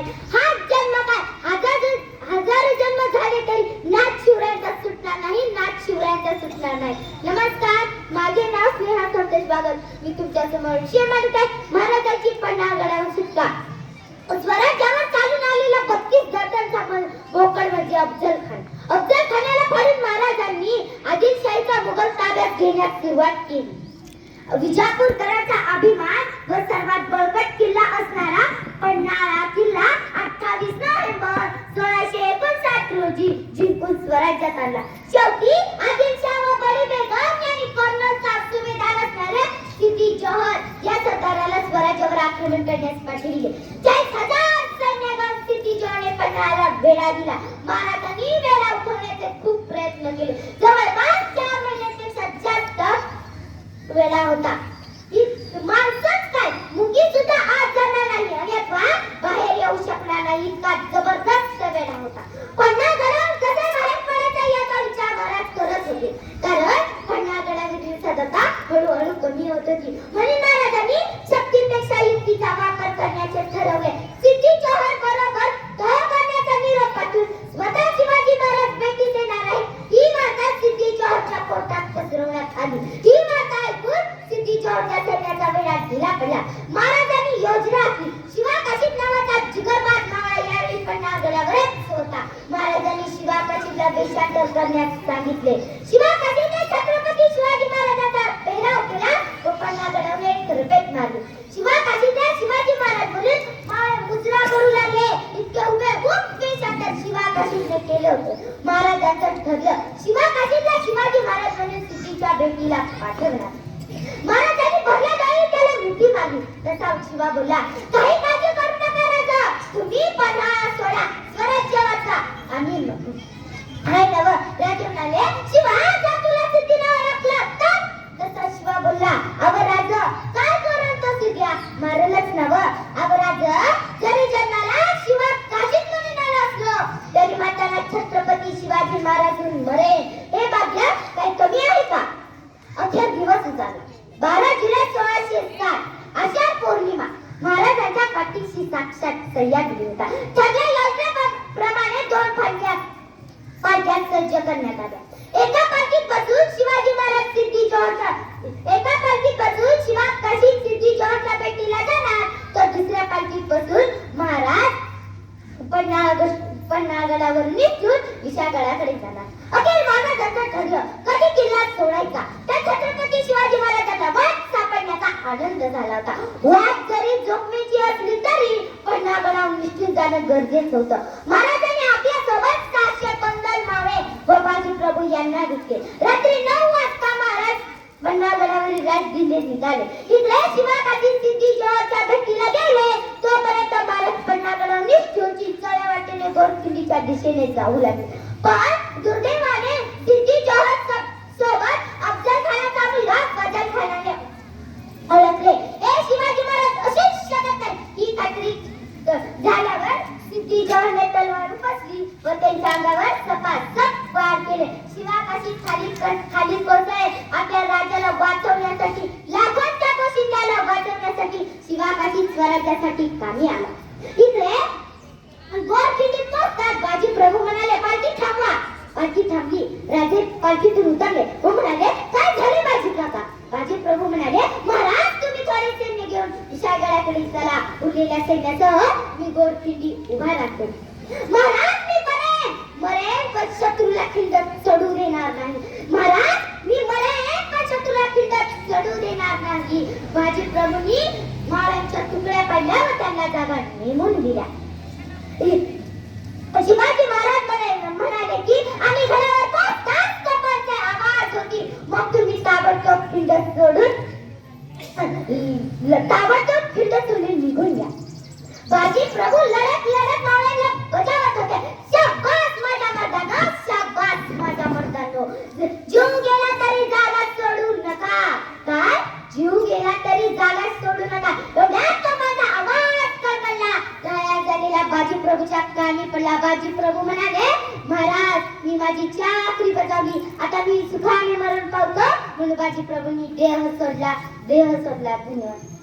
नाही हा जन्म काय? हजार हजारो जन्म झाले तरी नाच शिवरायांचा सुटणार नाही नाच शिवरायांचा सुटणार नाही. नमस्कार माझे नाव स्नेहा संतोष बागल. मी तुमच्यासमोर विषय मांडत आहे. महाराजांची पन्हाळगडावर सुटका. स्वराज्यावर चालून आलेला बत्तीस जातांचा बोकड म्हणजे अफजल खान. अफजल खानाला फाडून महाराजांनी आदिलशाहीचा मुघल ताब्यात घेण्यास सुरुवात केली. विजापूरकरांचा अभिमान व सर्वात बळकट किल्ला असणारा पन्हाळा किल्ला. अठ्ठावीस नोव्हेंबर सोळाशे एकोणसाठ रोजी जिंकून स्वराज्यात आला शेवटी आदिलशाह व बडी बेगम यांनी कर्नलचा सुभेदार असणाऱ्या सिद्दी जहर या सरदाराला स्वराज्यावर आक्रमण करण्यास पाठविले चाळीस हजार सैन्यागार सिद्दी जहरने पठाराला वेढा दिला. महाराजांनी वेढा उठवण्याचे खूप प्रयत्न केले. जवळपास चार महिन्यापेक्षा जास्त वेळा होता ही माणसंच काय मुंगी सुद्धा आत जाणार नाही आणि अथवा बाहेर येऊ शकणार नाही इतका जबरदस्त वेळा होता पन्हाळगडावर कसे बाहेर पडायचा याचा विचार महाराज करत होते कारण पन्हाळगडावरील सदता हळूहळू कमी होत होती म्हणून महाराजांनी शक्तीपेक्षा युक्तीचा वापर करण्याचे ठरवले सिद्धी चौहान बरोबर तह करण्याचा निरोप पाठवून स्वतः शिवाजी महाराज भेटी देणार आहे ही वार्ता सिद्धी चौहानच्या पोटात पसरवण्यात आली. ही वार्ता ऐकून सिद्धी चौहानच्या सैन्याचा वेळा ढिला पडला. महाराजांनी योजना आखली. शिवा काशीद नावाचा जिगरबाज मावळा यावेळी पन्हाळगडावरच होता महाराजांनी शिवा काशीदला देशांतर करण्यास सांगितले. शिवा काशीदने छत्रपती शिवाजी महाराजांचा पेहराव केला. व पन्हाळगडावर एक करपेट मारली शिवा काशीदने शिवाजी महाराज म्हणून मावळे मुजरा करू लागले इतके उभे गुप्त देशांतर शिवा काशीदने केले होते महाराजांचं ठरलं. शिवा काशीदला शिवाजी महाराज म्हणून सिद्धीच्या भेटीला पाठवणार महाराजांनी भरल्या जाई त्याला मिठी मागली तसा शिवा बोलला काही काळजी करू नका राजा. तुम्ही पन्हाळा सोडा. स्वराज्य वाचा. आणि हाय नव राजे म्हणाले शिवा जर तुला सिद्धीला ओळखलं तर तसा शिवा बोलला अव राज काय करून तो सिद्ध्या मारलच नव अव राज जरी जन्माला शिवा काशीत म्हणून आला असलो तरी माताला छत्रपती शिवाजी महाराज म्हणून मरेन हे भाग्य काही कमी आहे का अखेर दिवस उजाडला बारा जुलै सोळाशे साठ आषाढ पौर्णिमा महाराजांच्या पाठीशी साक्षात सह्याद्री होता सगळ्या योजनेप्रमाणे दोन पालख्या पालख्या सज्ज करण्यात आल्या. एका पालखीत बसून शिवाजी महाराज सिद्धी जोहरचा एका पालखीत बसून शिवा कशी सिद्धी जोहरच्या भेटीला जाणार? तर दुसऱ्या पालखीत बसून महाराज पन्हाळ पन्हाळगडावर निघून विशाळगडाकडे जाणार. अखेर महाराजांचं ठरलं कधी किल्ला सोडायचा? त्या छत्रपती शिवाजी महाराजांना वाट सापडण्याचा आनंद झाला होता. वाट जरी जोखमीची असली तरी पन्हाळगडावर निश्चित जाणं गरजेचं होतं. महाराजांनी आपल्यासोबत सातशे पंधर मावे गोपाजी प्रभू यांना घेतले रात्री नऊ वाजता महाराज पन्हाळगडावरील राजगिल्ले निघाले. इकडे शिवाकाठी सिद्धी जोहरच्या भेटीला गेले. तोपर्यंत महाराज पन्हाळगडावर निष्ठूची चळ्या वाटेने गोरखिंडीच्या दिशेने जाऊ लागले. पण दुर्दैवाने सिद्धी जोहर सो- सोबत अफजल खानाचा मुलगा फजल खानाने ओळखले हे शिवाजी महाराज असेच शकत नाही ही खात्री क- झाल्यावर सिद्धी जोहरने तलवार उपसली व त्यांच्या अंगावर सपासप वार केले. शिवाकाशी खाली खाली कोसळे आपल्या राजाला वाचवण्यासाठी लाखोंच्या पोशिंद्याला वाचवण्यासाठी शिवाकाशी स्वराज्यासाठी कामी आला. इकडे गोरखिंडीत पोहोचतात बाजी प्रभू म्हणाले पालखी थांबवा. पालखी थांबली. राजे पालखीतून उतरले. व म्हणाले काय झाले बाजी काका? बाजी प्रभू म्हणाले महाराज तुम्ही थोडे सैन्य घेऊन विशाळगडाकडे चला. उरलेल्या सैन्यासह मी गोरखिंडी उभा राखतो. महाराज मी मरेन मरेन पण शत्रूला खिंडत चढू देणार नाही. महाराज मी मरेन पण शत्रूला खिंडत चढू देणार नाही. माझी प्रभूंनी माळ्यांच्या तुकड्या पाडल्या व त्यांना जागा नेमून दिल्या. शिवाजी महाराज म्हणे- म्हणाले की आम्ही घरावर पाच तास कपाचे आवाज होती. मग तुम्ही ताबडतोब खिंड सोडून ताबडतोब खिंड सोडून निघून या. बाजी प्रभू लढा लढत मावळ्यांना बजावत होते शाबास माझ्या मर्दानो शाबास माझ्या मर्दानो जीव गेला तरी जागा सोडू नका काय जीव गेला तरी जागा सोडू नका एवढ्यात तो माझा आवाज कळवला तयार झालेला बाजी प्रभूच्या कानी पडला बाजी प्रभू म्हणाले महाराज मी माझी चाकरी बजावली आता मी सुखाने मरण पावतो. म्हणून बाजी प्रभूंनी देह सोडला. देह सोडला धन्यवाद